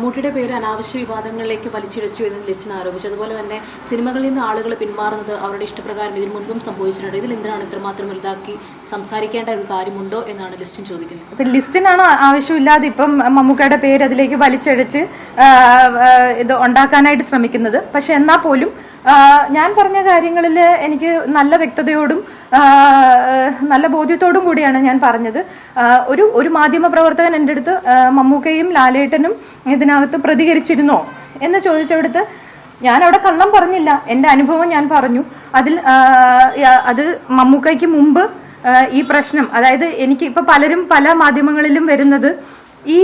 മമ്മൂട്ടിയുടെ പേര് അനാവശ്യ വിവാദങ്ങളിലേക്ക് വലിച്ചിഴച്ചു എന്ന് ലിസ്റ്റിന് ആരോപിച്ചു. അതുപോലെ തന്നെ സിനിമകളിൽ നിന്ന് ആളുകൾ പിന്മാറുന്നത് അവരുടെ ഇഷ്ടപ്രകാരം ഇതിനു മുൻപും സംഭവിച്ചിട്ടുണ്ട്. ഇതിൽ എന്തിനാണ് ഇത്രമാത്രം വലുതാക്കി സംസാരിക്കേണ്ട ഒരു കാര്യമുണ്ടോ എന്നാണ് ലിസ്റ്റിൻ ചോദിക്കുന്നത്. ഇപ്പം ലിസ്റ്റിനാണ് ആവശ്യമില്ലാതെ ഇപ്പം മമ്മൂക്കയുടെ പേര് അതിലേക്ക് വലിച്ചഴച്ച് ഇത് ഉണ്ടാക്കാനായിട്ട് ശ്രമിക്കുന്നത്. പക്ഷെ എന്നാൽ പോലും ഞാൻ പറഞ്ഞ കാര്യങ്ങളിൽ എനിക്ക് നല്ല വ്യക്തതയോടും നല്ല ബോധ്യത്തോടും കൂടിയാണ് ഞാൻ പറഞ്ഞത്. ഒരു ഒരു മാധ്യമ പ്രവർത്തകൻ എന്റെ അടുത്ത് മമ്മൂക്കയും ലാലേട്ടനും ഇതിനകത്ത് പ്രതികരിച്ചിരുന്നോ? എന്ന് ചോദിച്ചെടുത്ത് ഞാൻ അവിടെ കള്ളം പറഞ്ഞില്ല. എന്റെ അനുഭവം ഞാൻ പറഞ്ഞു. അതിൽ അത് മമ്മൂക്കയ്ക്ക് മുമ്പ് ഈ പ്രശ്നം അതായത് എനിക്ക് ഇപ്പൊ പലരും പല മാധ്യമങ്ങളിലും വരുന്നത് ഈ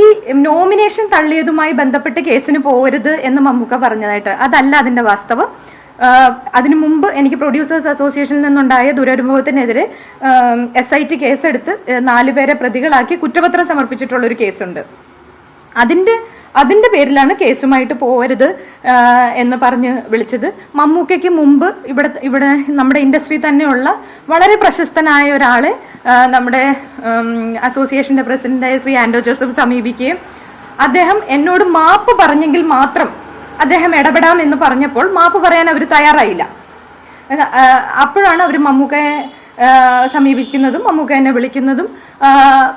നോമിനേഷൻ തള്ളിയതുമായി ബന്ധപ്പെട്ട് കേസിന് പോകരുത് എന്ന് മമ്മൂക്ക പറഞ്ഞതായിട്ട്. അതല്ല അതിന്റെ വാസ്തവം. അതിനു മുമ്പ് എനിക്ക് പ്രൊഡ്യൂസേഴ്സ് അസോസിയേഷനിൽ നിന്നുണ്ടായ ദുരനുഭവത്തിനെതിരെ എസ് ഐ ടി കേസെടുത്ത് നാലുപേരെ പ്രതികളാക്കി കുറ്റപത്രം സമർപ്പിച്ചിട്ടുള്ള ഒരു കേസുണ്ട്. അതിന്റെ അതിന്റെ പേരിലാണ് കേസുമായിട്ട് പോകരുത് എന്ന് പറഞ്ഞ് വിളിച്ചത്. മമ്മൂക്കയ്ക്ക് മുമ്പ് ഇവിടെ ഇവിടെ നമ്മുടെ ഇൻഡസ്ട്രി തന്നെയുള്ള വളരെ പ്രശസ്തനായ ഒരാളെ നമ്മുടെ അസോസിയേഷന്റെ പ്രസിഡന്റായ ശ്രീ ആൻഡോ ജോസഫ് സമീപിക്കുകയും അദ്ദേഹം എന്നോട് മാപ്പ് പറഞ്ഞെങ്കിൽ മാത്രം അദ്ദേഹം ഇടപെടാം എന്ന് പറഞ്ഞപ്പോൾ മാപ്പ് പറയാൻ അവർ തയ്യാറായില്ല. അപ്പോഴാണ് അവർ മമ്മൂക്കയെ സമീപിക്കുന്നതും മമ്മൂക്ക എന്നെ വിളിക്കുന്നതും.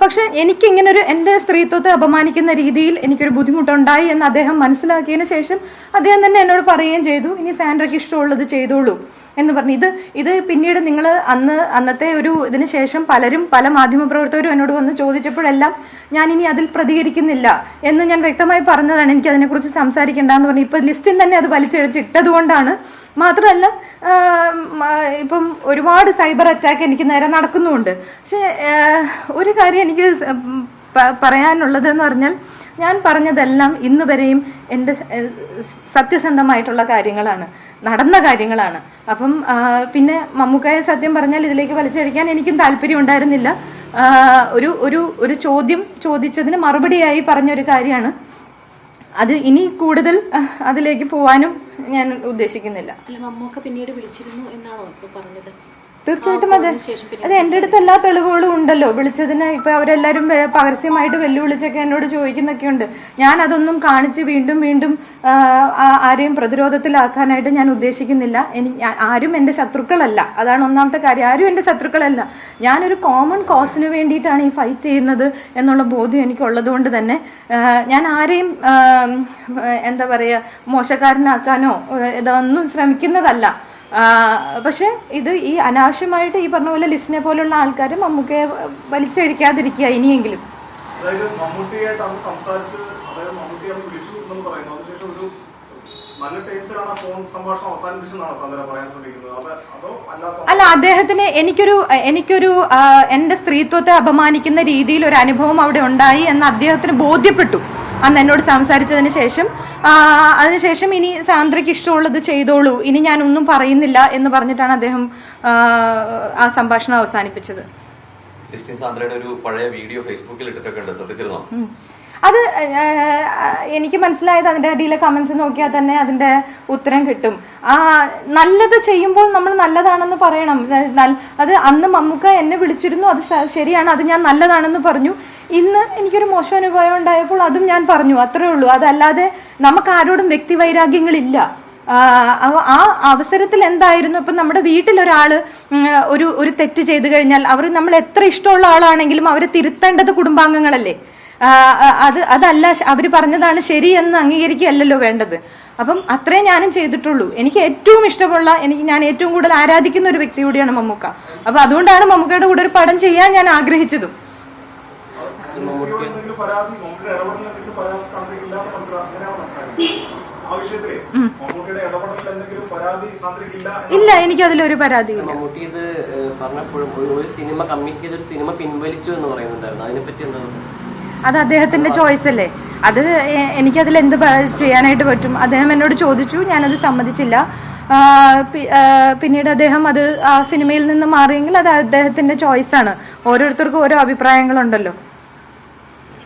പക്ഷേ പക്ഷെ എനിക്കിങ്ങനെ ഒരു എന്റെ സ്ത്രീത്വത്തെ അപമാനിക്കുന്ന രീതിയിൽ എനിക്കൊരു ബുദ്ധിമുട്ടുണ്ടായി എന്ന് അദ്ദേഹം മനസ്സിലാക്കിയതിന് ശേഷം അദ്ദേഹം തന്നെ എന്നോട് പറയുകയും ചെയ്തു. ഇനി സാൻഡ്രയ്ക്ക് ഇഷ്ടമുള്ളത് ചെയ്തോളൂ. എന്ന് പറഞ്ഞു. ഇത് ഇത് പിന്നീട് നിങ്ങൾ അന്ന് അന്നത്തെ ഒരു ഇതിന് ശേഷം പലരും പല മാധ്യമപ്രവർത്തകരും എന്നോട് വന്ന് ചോദിച്ചപ്പോഴെല്ലാം ഞാൻ ഇനി അതിൽ പ്രതികരിക്കുന്നില്ല എന്ന് ഞാൻ വ്യക്തമായി പറഞ്ഞതാണ്. എനിക്ക് അതിനെക്കുറിച്ച് സംസാരിക്കേണ്ടെന്ന് പറഞ്ഞു. ഇപ്പോൾ ലിസ്റ്റിൽ തന്നെ അത് വലിച്ചെഴിച്ചിട്ടതുകൊണ്ടാണ്. മാത്രമല്ല ഇപ്പം ഒരുപാട് സൈബർ അറ്റാക്ക് എനിക്ക് നേരെ നടക്കുന്നുമുണ്ട്. പക്ഷേ ഒരു കാര്യം എനിക്ക് പറയാനുള്ളത് എന്ന് പറഞ്ഞാൽ ഞാൻ പറഞ്ഞതെല്ലാം ഇന്ന് വരെയും എന്റെ സത്യസന്ധമായിട്ടുള്ള കാര്യങ്ങളാണ്. നടന്ന കാര്യങ്ങളാണ്. അപ്പം പിന്നെ മമ്മൂക്കായ സത്യം പറഞ്ഞാൽ ഇതിലേക്ക് വലിച്ചഴിക്കാൻ എനിക്കും താല്പര്യം ഉണ്ടായിരുന്നില്ല. ഒരു ഒരു ഒരു ചോദ്യം ചോദിച്ചതിന് മറുപടിയായി പറഞ്ഞൊരു കാര്യമാണ്. അത് ഇനി കൂടുതൽ അതിലേക്ക് പോവാനും ഞാൻ ഉദ്ദേശിക്കുന്നില്ല. അല്ല മമ്മൂക്ക പിന്നീട് വിളിച്ചിരുന്നു എന്നാണോ ഇപ്പൊ പറഞ്ഞത്? തീർച്ചയായിട്ടും അതെ. അതെ എന്റെ അടുത്ത് എല്ലാ തെളിവുകളും ഉണ്ടല്ലോ. വിളിച്ചതിന് ഇപ്പൊ അവരെല്ലാരും പരസ്യമായിട്ട് വെല്ലുവിളിച്ചൊക്കെ എന്നോട് ചോദിക്കുന്നൊക്കെ ഉണ്ട്. ഞാൻ അതൊന്നും കാണിച്ച് വീണ്ടും വീണ്ടും ആരെയും പ്രതിരോധത്തിലാക്കാനായിട്ട് ഞാൻ ഉദ്ദേശിക്കുന്നില്ല. എനിക്ക് ആരും എന്റെ ശത്രുക്കളല്ല. അതാണ് ഒന്നാമത്തെ കാര്യം. ആരും എന്റെ ശത്രുക്കളല്ല. ഞാനൊരു കോമൺ കോസിന് വേണ്ടിയിട്ടാണ് ഈ ഫൈറ്റ് ചെയ്യുന്നത് എന്നുള്ള ബോധ്യം എനിക്കുള്ളത് കൊണ്ട് തന്നെ ഞാൻ ആരെയും എന്താ പറയുക മോശക്കാരനാക്കാനോ ഇതൊന്നും ശ്രമിക്കുന്നതല്ല. പക്ഷെ ഇത് ഈ അനാവശ്യമായിട്ട് ഈ പറഞ്ഞ പോലെ ലിസ്റ്റിനെ പോലുള്ള ആൾക്കാർ മമ്മൂക്കയെ വലിച്ചഴിക്കാതിരിക്കുക ഇനിയെങ്കിലും. അല്ല അദ്ദേഹത്തിന് എനിക്കൊരു എനിക്കൊരു എന്റെ സ്ത്രീത്വത്തെ അപമാനിക്കുന്ന രീതിയിൽ ഒരു അനുഭവം അവിടെ ഉണ്ടായി എന്ന് അദ്ദേഹത്തിന് ബോധ്യപ്പെട്ടു. അന്ന് എന്നോട് സംസാരിച്ചതിന് ശേഷം അതിനുശേഷം ഇനി സാന്ദ്രയ്ക്ക് ഇഷ്ടമുള്ളത് ചെയ്തോളൂ. ഇനി ഞാൻ ഒന്നും പറയുന്നില്ല എന്ന് പറഞ്ഞിട്ടാണ് അദ്ദേഹം ആ, സംഭാഷണം അവസാനിപ്പിച്ചത്. ഒരു പഴയ വീഡിയോ ഫേസ്ബുക്കിൽ ഇട്ടിട്ടൊക്കെ ഉണ്ട്. ശ്രദ്ധിച്ചിരുന്നോ? അത് എനിക്ക് മനസ്സിലായത് അതിന്റെ അടിയിലെ കമൻസ് നോക്കിയാൽ തന്നെ അതിന്റെ ഉത്തരം കിട്ടും. ആ നല്ലത് ചെയ്യുമ്പോൾ നമ്മൾ നല്ലതാണെന്ന് പറയണം. അത് അന്ന് മമ്മൂക്ക എന്നെ വിളിച്ചിരുന്നു അത് ശരിയാണ് അത് ഞാൻ നല്ലതാണെന്ന് പറഞ്ഞു. ഇന്ന് എനിക്കൊരു മോശം അനുഭവം ഉണ്ടായപ്പോൾ അതും ഞാൻ പറഞ്ഞു അത്രേ ഉള്ളൂ. അതല്ലാതെ നമുക്ക് ആരോടും വ്യക്തിവൈരാഗ്യങ്ങളില്ല. ആ, അവ- ആ അവസരത്തിൽ എന്തായിരുന്നു? ഇപ്പം നമ്മുടെ വീട്ടിലൊരാൾ ഒരു ഒരു തെറ്റ് ചെയ്തു കഴിഞ്ഞാൽ അവർ നമ്മൾ എത്ര ഇഷ്ടമുള്ള ആളാണെങ്കിലും അവരെ തിരുത്തേണ്ടത് കുടുംബാംഗങ്ങളല്ലേ? അത് അതല്ല അവർ പറഞ്ഞതാണ് ശരി എന്ന് വേണ്ടത്. അപ്പം അത്രേ ഞാനും ചെയ്തിട്ടുള്ളൂ. എനിക്ക് ഏറ്റവും ഇഷ്ടമുള്ള എനിക്ക് ഞാൻ ഏറ്റവും കൂടുതൽ ആരാധിക്കുന്ന ഒരു വ്യക്തി കൂടിയാണ് മമ്മൂക്ക. അപ്പം അതുകൊണ്ടാണ് മമ്മൂക്കയുടെ കൂടെ ഒരു പടം ചെയ്യാൻ ഞാൻ ആഗ്രഹിച്ചതും. ഇല്ല എനിക്ക് എന്തെങ്കിലും പരാതി ഇല്ല ഇത് പറഞ്ഞപ്പോഴും ഒരു സിനിമ കമ്മിറ്റ് ചെയ്ത ഒരു സിനിമ പിൻവലിച്ചു എന്ന് പറയുന്നുണ്ടായിരുന്നു. അതിനെപ്പറ്റി എന്താണ്? അത് അദ്ദേഹത്തിന്റെ ചോയ്സ് അല്ലേ? അത് എനിക്കതിൽ എന്ത് ചെയ്യാനായിട്ട് പറ്റും? അദ്ദേഹം എന്നോട് ചോദിച്ചു ഞാനത് സമ്മതിച്ചില്ല. പിന്നീട് അദ്ദേഹം അത് ആ സിനിമയിൽ നിന്ന് മാറിയെങ്കിൽ അത് അദ്ദേഹത്തിന്റെ ചോയ്സാണ് ഓരോരുത്തർക്കും ഓരോ അഭിപ്രായങ്ങളുണ്ടല്ലോ.